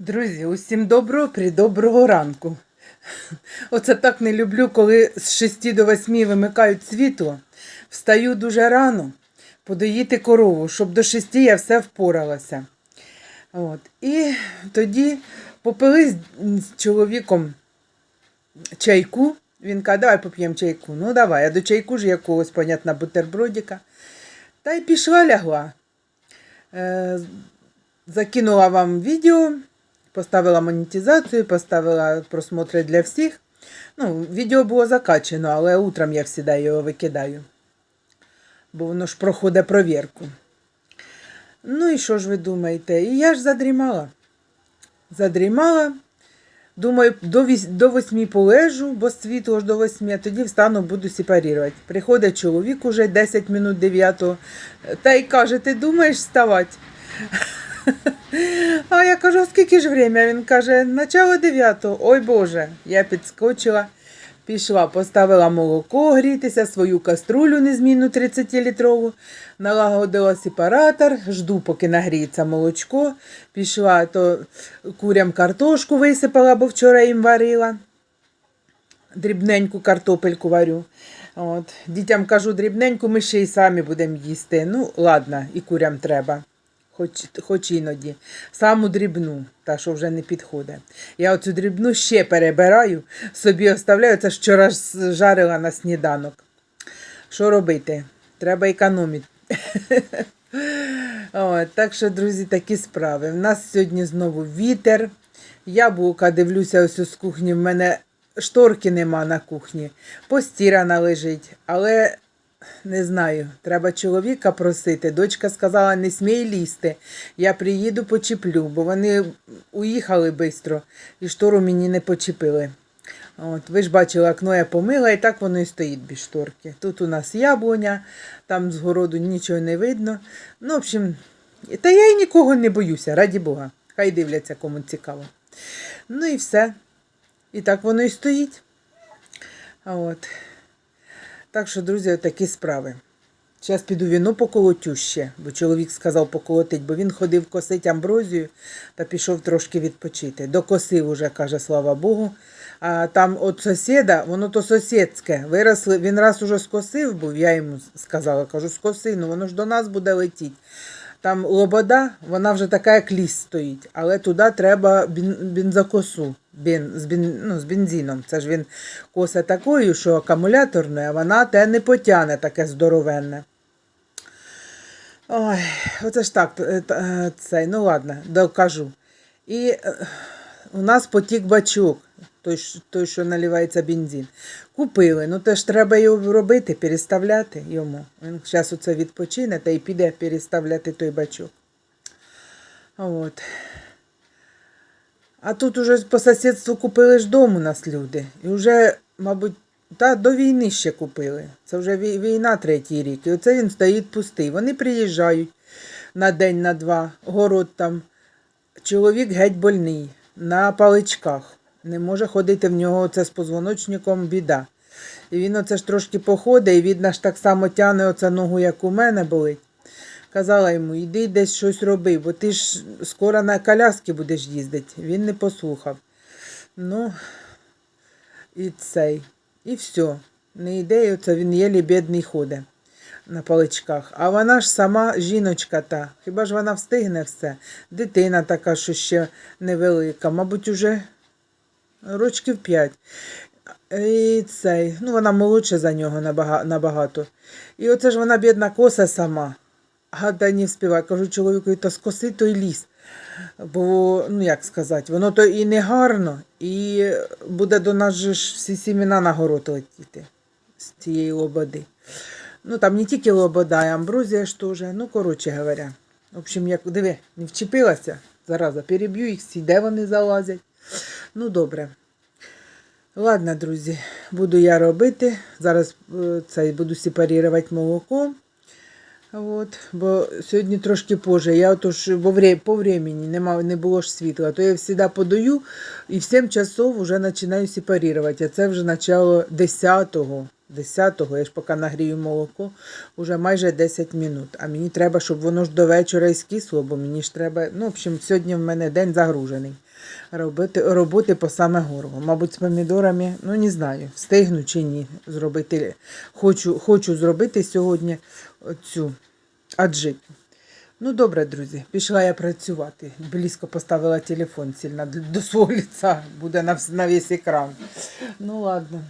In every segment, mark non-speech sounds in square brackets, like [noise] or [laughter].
Друзі, усім доброго доброго ранку. Оце так не люблю, коли з 6 до 8 вимикають світло. Встаю дуже рано подоїти корову, щоб до 6 я все впоралася. От. І тоді попили з, з чоловіком чайку. Він каже, давай поп'ємо чайку. Ну давай, а до чайку ж якогось, понятно, бутербродика. Та й пішла лягла. Е, закинула вам відео, поставила монетизацію, поставила просмотри для всіх. Ну, відео було закачено, але утром я завжди його викидаю. Бо воно ж проходить провірку. Ну і що ж ви думаєте? І я ж задрімала. Задрімала. Думаю, до, до восьмі полежу, бо світло ж до восьмі, а тоді встану, буду сепарувати. Приходить чоловік уже 10 минут 9, та й каже, ти думаєш вставати? [laughs] А я кажу, скільки ж время? Він каже, начало 9. Ой Боже, я підскочила, пішла, поставила молоко грітися, свою каструлю незмінну 30-літрову, налагодила сепаратор, жду, поки нагріється молочко. Пішла, то курям картошку висипала, бо вчора їм варила. Дрібненьку картопельку варю. От. Дітям кажу дрібненьку, ми ще й самі будемо їсти. Ну, ладно, і курям треба. Хоч, хоч іноді. Саму дрібну, та що вже не підходить. Я оцю дрібну ще перебираю, собі оставляю. Це вчора жарила на сніданок. Що робити? Треба економити. [laughs] Так що, друзі, такі справи. У нас сьогодні знову вітер. Яблука, дивлюся, ось з кухні. В мене шторки нема на кухні. Постірана лежить, але не знаю, треба чоловіка просити. Дочка сказала, не смій лізти. Я приїду, почеплю, бо вони уїхали швидко і штору мені не почепили. От, ви ж бачили, окно я помила, і так воно і стоїть без шторки. Тут у нас яблуня, там з городу нічого не видно. Ну, в общем, та я й нікого не боюся, раді Бога. Хай дивляться, кому цікаво. Ну і все. І так воно і стоїть. От. Так що, друзі, такі справи. Зараз піду віно поколотю ще, бо чоловік сказав поколотить, бо він ходив косить амброзію та пішов трошки відпочити. Докосив уже, каже, слава Богу. А там от сусіда, воно то сусідське. Виросли, він раз уже скосив був, я йому сказала, кажу, скоси, ну воно ж до нас буде летіти. Там лобода, вона вже така, як ліс стоїть, але туди треба бензокосу бен, з, бен, ну, з бензином. Це ж він коса такою, що акумуляторною, а вона те не потягне таке здоровенне. Ой, оце ж так, е, е, цей, ну ладно, докажу. І е, у нас потік бачок, той, той, що наливається бензин. Купили, ну теж треба його робити, переставляти йому. Він зараз оце відпочине та й піде переставляти той бачок. От. А тут уже по сусідству купили ж дом у нас люди. І вже, мабуть, та до війни ще купили. Це вже війна третій рік. І оце він стоїть пустий. Вони приїжджають на день, на два, город там. Чоловік геть больний, на паличках. Не може ходити в нього це з позвоночником біда. І він оце ж трошки походить, і видно ж так само тягне оце ногу, як у мене болить. Казала йому, йди десь щось роби, бо ти ж скоро на коляски будеш їздити. Він не послухав. Ну, і цей. І все. Не йде, оце він єлі бідний ходить на паличках. А вона ж сама жіночка та. Хіба ж вона встигне все? Дитина така, що ще невелика, мабуть, уже рочків п'ять. І цей, ну вона молодша за нього набагато. І оце ж вона бідна коса сама. А та. Кажу чоловіку, то скоси той ліс. Бо, ну як сказати, воно то і не гарно, і буде до нас же ж всі сімена на город летіти з цієї лободи. Ну там не тільки лобода, і амброзія ж теж. Ну, коротше говоря. В общем, як диви, не вчепилася, зараза, переб'ю їх всі, де вони залазять. Ну, добре. Ладно, друзі, буду я робити. Зараз е, цей буду сепарувати молоко. От, бо сьогодні трошки позже. Я отож бо вре, по времени нема, не було ж світла, то я завжди подаю і в 7 часов вже починаю сепарувати. А це вже начало 10-го. 10-го, я ж поки нагрію молоко, уже майже 10 минут. А мені треба, щоб воно ж до вечора і скисло, бо мені ж треба. Ну, в общем, сьогодні в мене день загружений. Робити, роботи по саме горло. Мабуть, з помідорами, ну не знаю, встигну чи ні. Зробити. Хочу, хочу зробити сьогодні цю аджику. Ну, добре, друзі, пішла я працювати. Близько поставила телефон сильно до свого лиця, буде на, на весь екран. Ну ладно.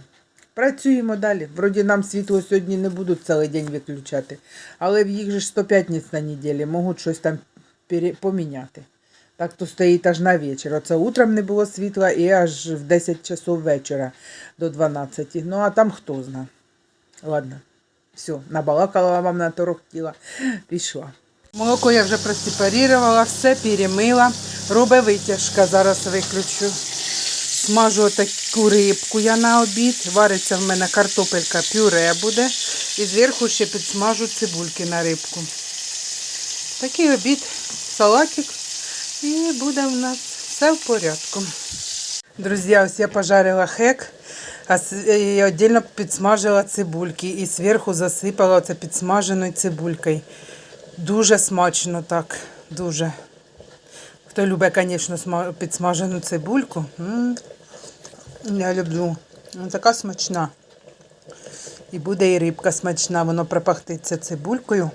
Працюємо далі. Вроді нам світло сьогодні не будуть цілий день виключати. Але в їх же ж 105 днів на неділі, можуть щось там поміняти. Так то стоїть аж на вечір. Оце утром не було світла і аж в 10 часов вечора до 12. Ну а там хто зна. Ладно. Все, набалакала вам наторохтіла. Пішла. Молоко я вже простепарувала, все перемила. Робить витяжка, зараз виключу. Смажу таку рибку я на обід. Вариться в мене картопелька пюре буде. І зверху ще підсмажу цибульки на рибку. Такий обід, салатик. І буде в нас все в порядку. Друзі, ось я пожарила хек, а віддільно підсмажила цибульки і зверху засипала це підсмаженою цибулькою. Дуже смачно так, дуже. Хто любить, звісно, підсмажену цибульку. Я люблю. Ну, Така смачна. І буде і рибка смачна, воно пропахтиться цибулькою.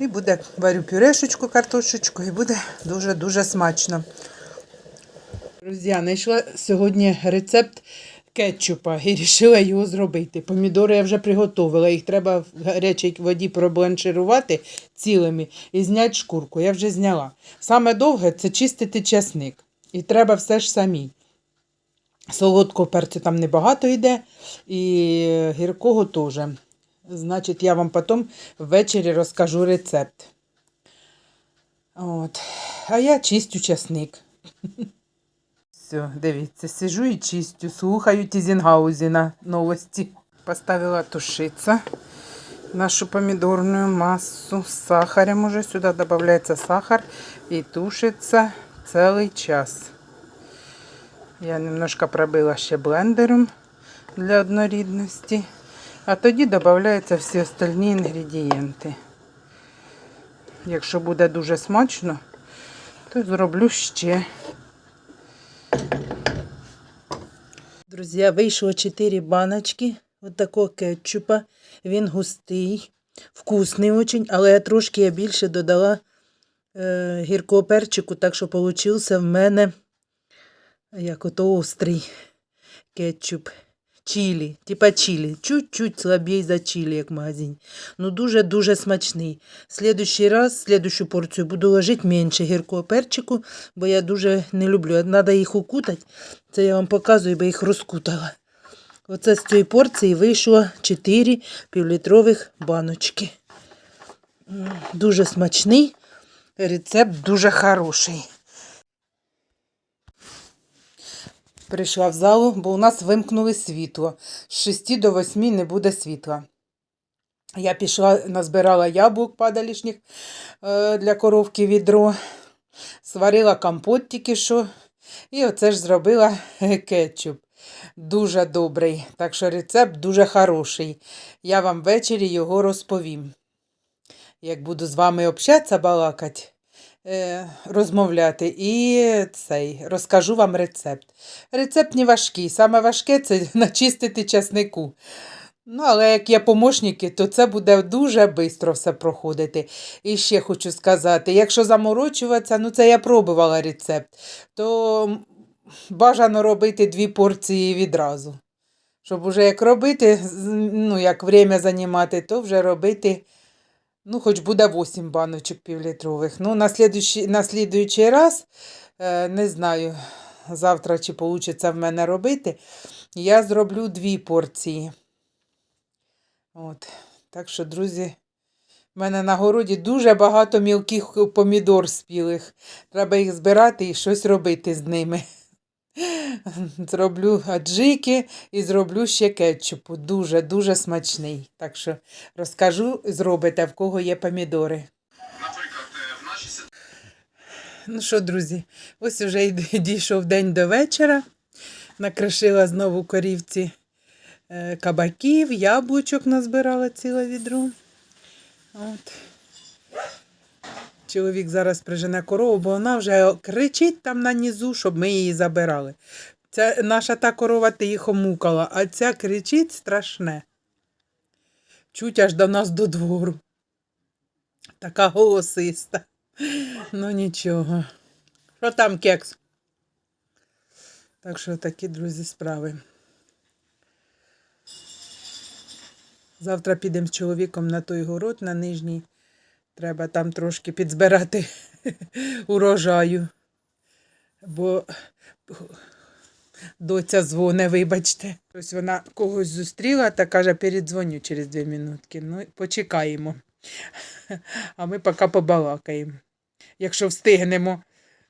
І буде варю пюрешечку, картошечку, і буде дуже-дуже смачно. Друзі, знайшла сьогодні рецепт кетчупа і вирішила його зробити. Помідори я вже приготувала, їх треба в гарячій воді пробланширувати цілими і зняти шкурку. Я вже зняла. Саме довге це чистити часник. І треба все ж самій. Солодкого перцю там небагато йде, і гіркого теж. Значить, я вам потім ввечері розкажу рецепт. От. А я чистю часник. Все, дивіться, сижу і чистю, слухаю Тізінгаузіна новості. Поставила тушиться нашу помідорну массу з сахаром уже. Сюди додається сахар і тушиться цілий час. Я немножко пробила ще блендером для однорідності. А тоді додаються всі остальні інгредієнти. Якщо буде дуже смачно, то зроблю ще. Друзі, вийшло 4 баночки от такого кетчупа. Він густий, вкусний очень, але я трошки більше додала е, гіркого перчику, так що получився в мене як ото острий кетчуп. Чилі, типа чилі. Чуть-чуть слабій за чилі, як в магазині. Ну дуже-дуже смачний. Слідущий раз, слідущу порцію буду ложити менше гіркого перчику, бо я дуже не люблю. Треба їх укутати. Це я вам показую, бо їх розкутала. Оце з цієї порції вийшло 4 півлітрових баночки. Дуже смачний. Рецепт дуже хороший. Прийшла в залу, бо у нас вимкнули світло. З 6 до 8 не буде світла. Я пішла, назбирала яблук падалішніх е, для коровки відро, сварила компот тільки що. І оце ж зробила [laughs] кетчуп. Дуже добрий. Так що рецепт дуже хороший. Я вам ввечері його розповім. Як буду з вами общатися, балакати, е, розмовляти, і цей, розкажу вам рецепт. Рецепт не важкий. Саме важке це [laughs] начистити часнику. Ну, але як є помощники, то це буде дуже швидко все проходити. І ще хочу сказати, якщо заморочуватися, ну це я пробувала рецепт, то бажано робити дві порції відразу. Щоб уже як робити, ну як время займати, то вже робити, ну хоч буде 8 баночок півлітрових. Ну, на слідуючий, на слідуючий раз, е, не знаю, завтра чи вийде в мене робити, я зроблю дві порції. От. Так що, друзі, в мене на городі дуже багато мілких помідор спілих. Треба їх збирати і щось робити з ними. Зроблю аджики і зроблю ще кетчупу. Дуже-дуже смачний. Так що розкажу, зробите, в кого є помідори. Ну що, друзі, ось уже дійшов день до вечора. Накришила знову корівці е, кабаків, яблучок назбирала ціле відро. От. Чоловік зараз прижене корову, бо вона вже кричить там на низу, щоб ми її забирали. Ця наша та корова тихо мукала, а ця кричить страшне. Чуть аж до нас до двору. Така голосиста. Ну нічого. Що там, кекс? Так що такі, друзі, справи. Завтра підемо з чоловіком на той город на нижній. Треба там трошки підзбирати [laughs] урожаю. Бо доця дзвоне, вибачте. Ось вона когось зустріла та каже, передзвоню через дві минутки. Ну, почекаємо. А ми поки побалакаємо. Якщо встигнемо.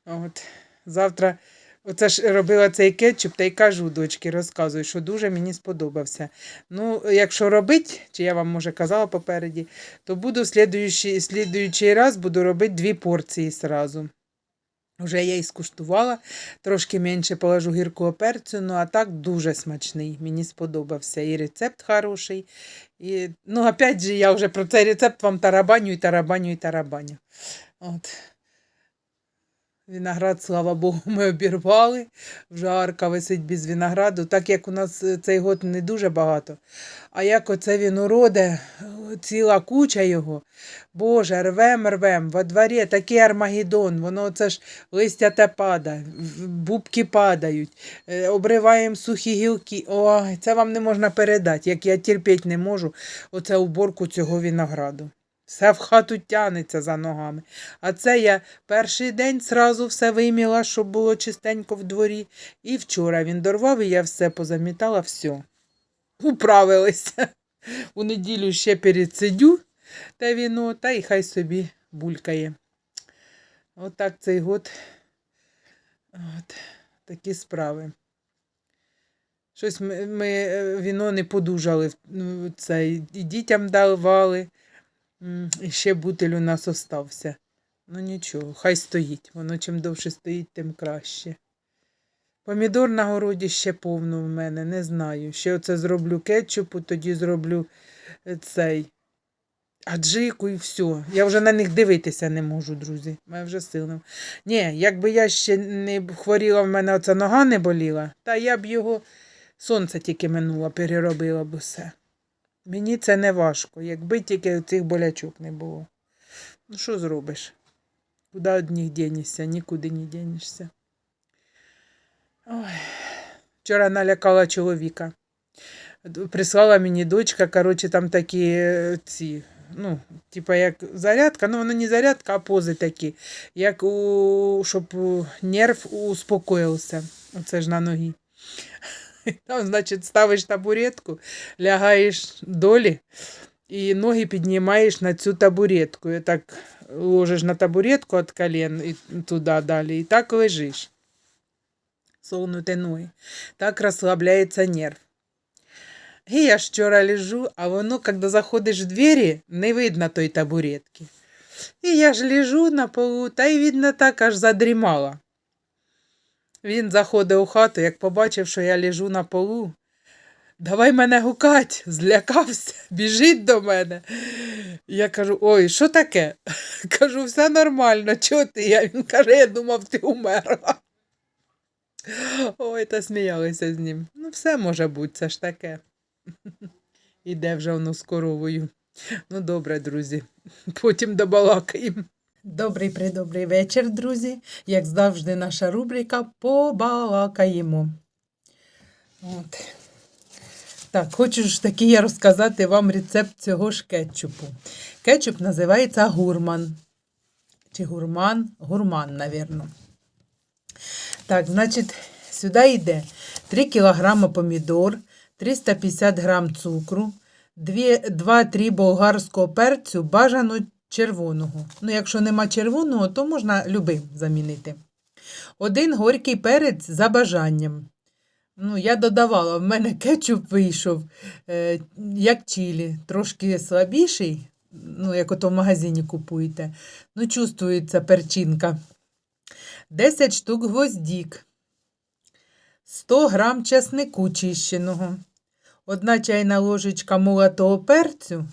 От. Завтра оце ж робила цей кетчуп, та й кажу дочки, розказую, що дуже мені сподобався. Ну, якщо робити, чи я вам може казала попереді, то буду слідуючий, слідуючий раз буду робити дві порції зразу. Вже я і скуштувала, трошки менше положу гіркого перцю, ну а так дуже смачний. Мені сподобався. І рецепт хороший. І, ну, опять же, я вже про цей рецепт вам тарабаню і тарабаню і тарабаню. От. Виноград, слава Богу, ми обірвали. Вже арка висить без винограду, так як у нас е, цей год не дуже багато. А як оце він уроде, ціла куча його. Боже, рвем, рвем, во дворі такий армагеддон, воно це ж листя те падає, бубки падають, е, обриваємо сухі гілки. Ой, це вам не можна передати, як я терпіть не можу, оце уборку цього винограду. Все в хату тянеться за ногами. А це я перший день зразу все виміла, щоб було чистенько в дворі. І вчора він дорвав, і я все позамітала, все. Управилися. У неділю ще передсидю те віно, та й хай собі булькає. Отак цей год. От, такі справи. Щось ми, ми е, віно не подужали. ну, Це, і дітям давали. І ще бутиль у нас остався. Ну нічого, хай стоїть. Воно чим довше стоїть, тим краще. Помідор на городі ще повно в мене, не знаю. Ще оце зроблю кетчупу, тоді зроблю е, цей аджику і все. Я вже на них дивитися не можу, друзі. Мене вже сил нема. Ні, якби я ще не хворіла, в мене оця нога не боліла, та я б його сонце тільки минуло, переробила б усе. Мені це не важко, якби тільки цих болячок не було. Ну, що зробиш? Куди одних дінешся, нікуди не дінешся. Ой. Вчора налякала чоловіка. Прислала мені дочка, коротше, там такі е, ці, ну, типа як зарядка, ну воно не зарядка, а пози такі, як у, щоб нерв успокоївся. Оце ж на ногі. [laughs] Там, значить, ставиш табуретку, лягаєш долі і ноги піднімаєш на цю табуретку. І так ложиш на табуретку від колін і туди далі, і так лежиш. Согнуті ноги. Так розслабляється нерв. І я вчора лежу, а воно, коли заходиш в двері, не видно той табуретки. І я ж лежу на полу, та й видно так аж задрімала. Він заходить у хату, як побачив, що я лежу на полу. Давай мене гукать, злякався, [laughs] біжить до мене. Я кажу: ой, що таке? [laughs] Кажу, все нормально, чого ти? Я, він каже, я думав, ти умерла. [laughs] Ой, та сміялися з ним. Ну, все може бути, це ж таке. Іде вже воно з коровою. Ну, добре, друзі. Потім добалакаємо. Добрий придобрий вечір, друзі. Як завжди, наша рубрика Побалакаємо. От. Так, хочу ж таки я розказати вам рецепт цього ж кетчупу. Кетчуп називається гурман. Чи гурман? Гурман, навірно. Так, значить, сюди йде 3 кг помідор, 350 г цукру, 2-3 болгарського перцю, бажано червоного. Ну, якщо нема червоного, то можна любим замінити. Один горький перець за бажанням. Ну, я додавала, в мене кетчуп вийшов, е, як чилі, трошки слабіший, ну, як ото в магазині купуєте. Ну, чувствується перчинка. 10 штук гвоздік, 100 грам чеснику чищеного, одна чайна ложечка молотого перцю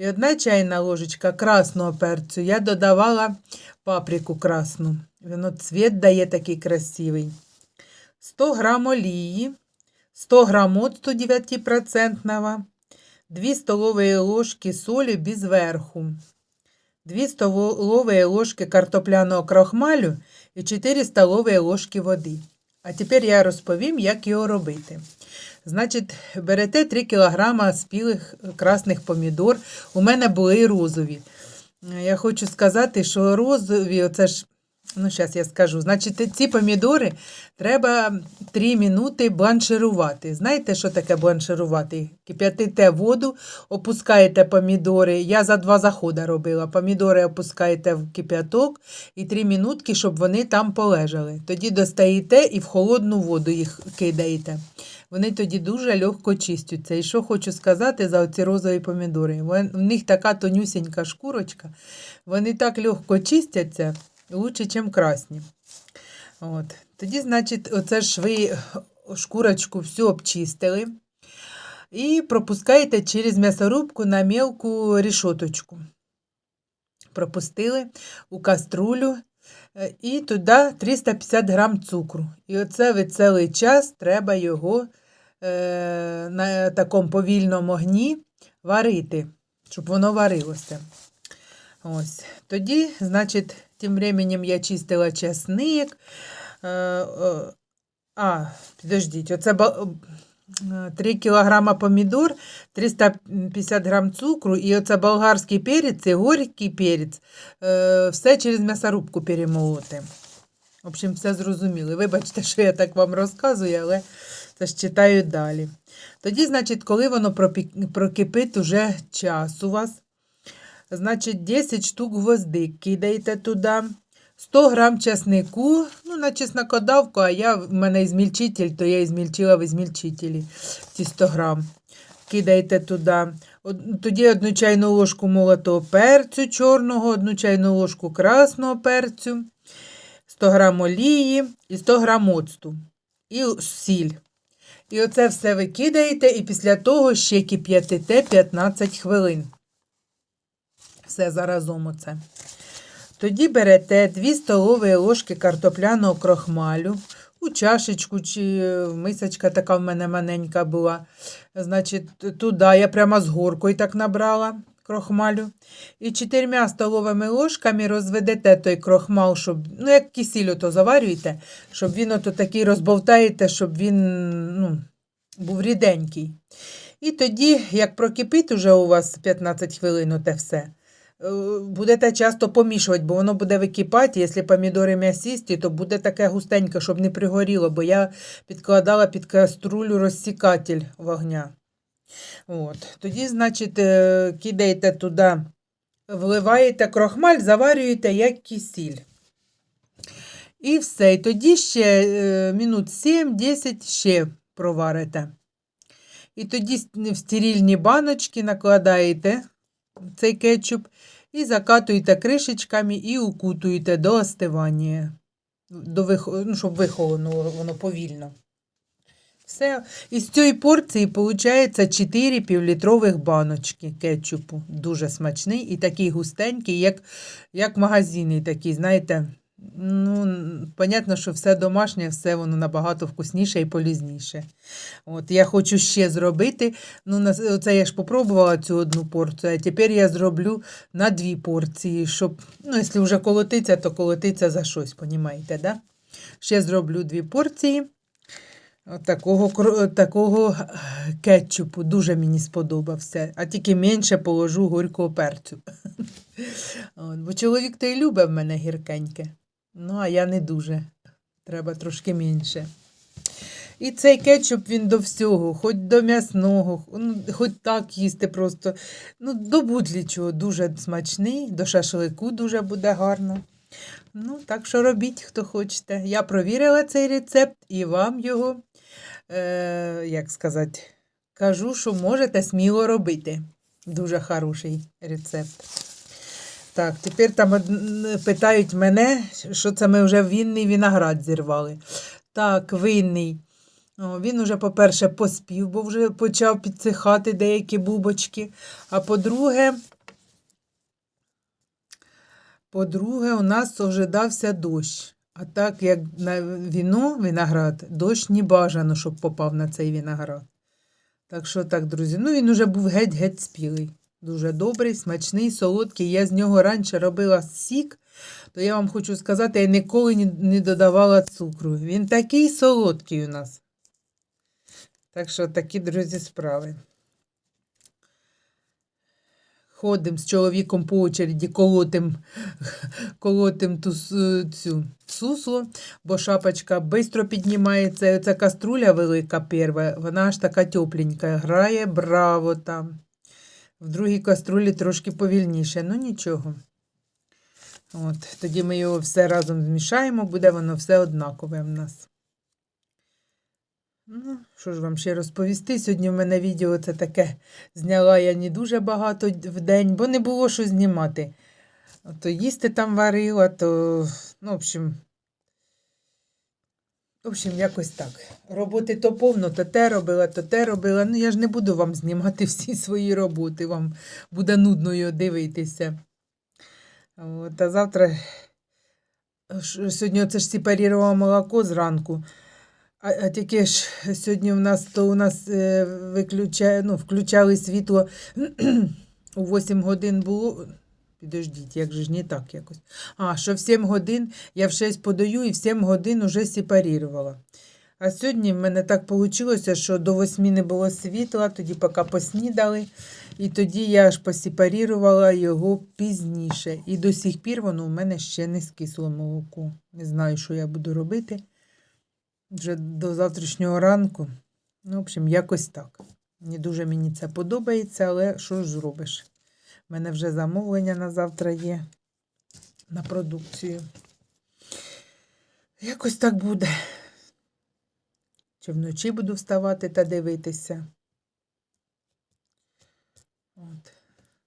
і одна чайна ложечка красного перцю. Я додавала паприку красну. Воно цвіт дає такий красивий. 100 грам олії, 100 грам оцту 9%, 2 столовые ложки солі без верху, 2 столовые ложки картопляного крохмалю і 4 столовые ложки води. А тепер я розповім, як його робити. Значить, берете 3 кг спілих красних помідор. У мене були розові. Я хочу сказати, що розові, оце ж, ну, зараз я скажу. Значить, ці помідори треба 3 минути бланширувати. Знаєте, що таке бланширувати? Кип'ятите воду, опускаєте помідори. Я за два заходи робила. Помідори опускаєте в кип'яток і 3 минутки, щоб вони там полежали. Тоді достаєте і в холодну воду їх кидаєте. Вони тоді дуже легко чистяться. І що хочу сказати за оці розові помідори. В них така тонюсінька шкурочка. Вони так легко чистяться, лучше, ніж красні. От. Тоді, значить, оце ж ви шкурочку всю обчистили і пропускаєте через м'ясорубку на мелку рішоточку. Пропустили у каструлю е, і туди 350 грам цукру. І оце ви цілий час треба його на такому повільному огні варити, щоб воно варилося. Ось. Тоді, значить, тим временем я чистила часник. Е, е, а, підождіть, оце е, 3 кг помідор, 350 грам цукру і оце болгарський перець і горький перець. Е, все через м'ясорубку перемолоти. В общем, все зрозуміли. Вибачте, що я так вам розказую, але ж читаю далі. Тоді, значить, коли воно прокипить уже час у вас, значить, 10 штук гвоздик кидаєте туди, 100 грам часнику, ну, на чеснокодавку, а я, в мене ізмільчитель, то я ізмільчила в ізмільчителі ці 100 грам. Кидаєте туди. Тоді одну чайну ложку молотого перцю чорного, одну чайну ложку красного перцю, 100 грам олії і 100 грам оцту. І сіль. І оце все ви кидаєте, і після того ще кип'ятите 15 хвилин. Все заразом оце. Тоді берете 2 столові ложки картопляного крохмалю у чашечку, чи е, мисочка така в мене маленька була. Значить, туди я прямо з горкою так набрала крохмалю. І чотирма столовими ложками розведете той крохмал, щоб, ну, як кисіль ото заварюєте, щоб він ото такий розбовтаєте, щоб він ну, був ріденький. І тоді, як прокипить уже у вас 15 хвилин, оте все, е, будете часто помішувати, бо воно буде википати. Якщо помідори м'ясісті, то буде таке густеньке, щоб не пригоріло, бо я підкладала під каструлю розсікатель вогня. От. Тоді, значить, е, кидаєте туди, вливаєте крохмаль, заварюєте як кисіль. І все. І тоді ще е, минут 7-10 ще проварите. І тоді в стерильні баночки накладаєте цей кетчуп і закатуєте кришечками і укутуєте до остивання, до вих... ну, щоб вихолонуло воно повільно. Все. Із цієї порції виходить 4 півлітрових баночки кетчупу. Дуже смачний і такий густенький, як, як магазинний такий, знаєте. Ну, понятно, що все домашнє, все воно набагато вкусніше і полізніше. От, я хочу ще зробити. Ну, с- я ж попробувала цю одну порцію, а тепер я зроблю на дві порції, щоб, ну, якщо вже колотиться, то колотиться за щось, понімаєте, да? Ще зроблю дві порції. Такого, такого е, кетчупу дуже мені сподобався, а тільки менше положу горького перцю. [laughs] Бо чоловік то й любить в мене гіркеньке. Ну, а я не дуже. Треба трошки менше. І цей кетчуп він до всього, хоч до м'ясного, ну, хоч так їсти просто. Ну, до будь-чого дуже смачний, до шашлику дуже буде гарно. Ну, так що робіть, хто хочете. Я провірила цей рецепт і вам його, е, як сказати, кажу, що можете сміло робити. Дуже хороший рецепт. Так, тепер там питають мене, що це ми вже вінний виноград зірвали. Так, винний. О, він уже, по-перше, поспів, бо вже почав підсихати деякі бубочки. А по-друге, по-друге, у нас ожидався дощ. А так як на віно, виноград, дощ не бажано, щоб попав на цей виноград. Так що так, друзі, ну він уже був геть-геть спілий. Дуже добрий, смачний, солодкий. Я з нього раніше робила сік, то я вам хочу сказати, я ніколи не, додавала цукру. Він такий солодкий у нас. Так що такі, друзі, справи. Ходимо з чоловіком по очереді, колотим, колотим ту цю сусло, бо шапочка швидко піднімається. І Оця каструля велика перша, вона аж така тепленька, грає браво там. В другій каструлі трошки повільніше, ну нічого. От, тоді ми його все разом змішаємо, буде воно все однакове в нас. Ну, що ж вам ще розповісти? Сьогодні в мене відео це таке зняла я не дуже багато в день, бо не було що знімати. То їсти там варила, то, ну, в общем, в общем, якось так. Роботи то повно, то те робила, то те робила. Ну, я ж не буду вам знімати [laughs] всі свої роботи, вам буде нудно дивитися. От, а завтра Ш- сьогодні оце ж сепарувала молоко зранку. А, а тільки ж сьогодні у нас то у нас е, виключає, ну, включали світло [clears throat] у 8 годин було. Підождіть, як же ж не так якось. А, що в 7 годин я в 6 подаю і в 7 годин уже сепарувала. А сьогодні в мене так вийшло, що до 8 не було світла, тоді поки поснідали, і тоді я аж посепарувала його пізніше. І до сих пір воно у мене ще не скисло молоко. Не знаю, що я буду робити вже до завтрашнього ранку. Ну, в общем, якось так. Не дуже мені це подобається, але що ж зробиш? У мене вже замовлення на завтра є на продукцію. Якось так буде. Чи вночі буду вставати та дивитися. От.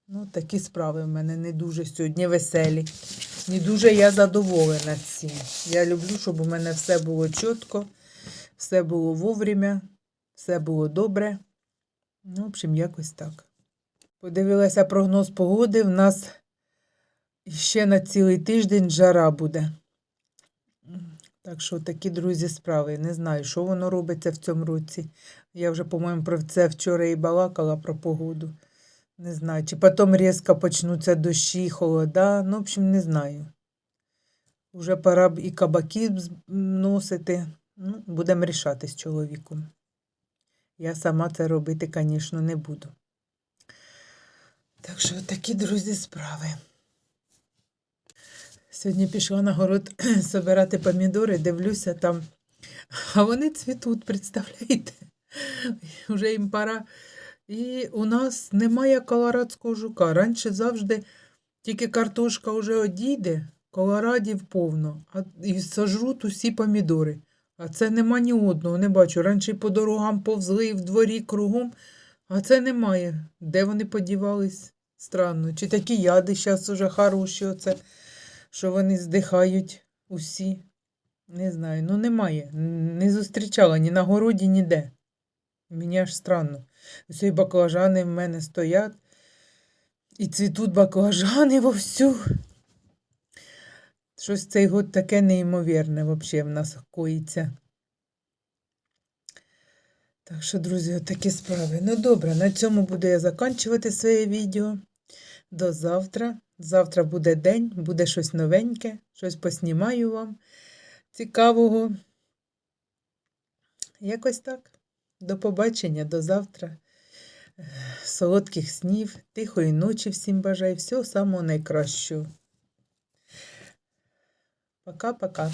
Ну, такі справи в мене не дуже сьогодні веселі. Не дуже я задоволена цим. Я люблю, щоб у мене все було чітко, все було вовремя, все було добре. Ну, в общем, якось так. Подивилася прогноз погоди. В нас ще на цілий тиждень жара буде. Так що такі, друзі, справи. Не знаю, що воно робиться в цьому році. Я вже, по-моєму, про це вчора і балакала про погоду. Не знаю, чи потім різко почнуться дощі, холода. Ну, в общем, не знаю. Уже пора б і кабаки носити. Ну, будемо рішати з чоловіком. Я сама це робити, звісно, не буду. Так що такі, друзі, справи. Сьогодні пішла на город [clears throat] збирати помідори, дивлюся там, а вони цвітуть, представляєте? Вже їм пора. І у нас немає колорадського жука. Раніше завжди тільки картошка вже одійде, колорадів повно, а і сожруть усі помідори. А це нема ні одного, не бачу. Раніше по дорогам повзли, і в дворі кругом, а це немає. Де вони подівались? Странно. Чи такі яди зараз уже хороші, оце, що вони здихають усі? Не знаю. Ну немає. Не зустрічала ні на городі, ніде. Мені аж странно. Ось і баклажани в мене стоять. І цвітуть баклажани вовсю. Щось цей год таке неймовірне взагалі в нас коїться. Так що, друзі, такі справи. Ну добре, на цьому буду я закінчувати своє відео. До завтра. Завтра буде день, буде щось новеньке, щось поснімаю вам цікавого. Якось так. До побачення, до завтра. Солодких снів, тихої ночі всім бажаю. Всього самого найкращого. Пока-пока.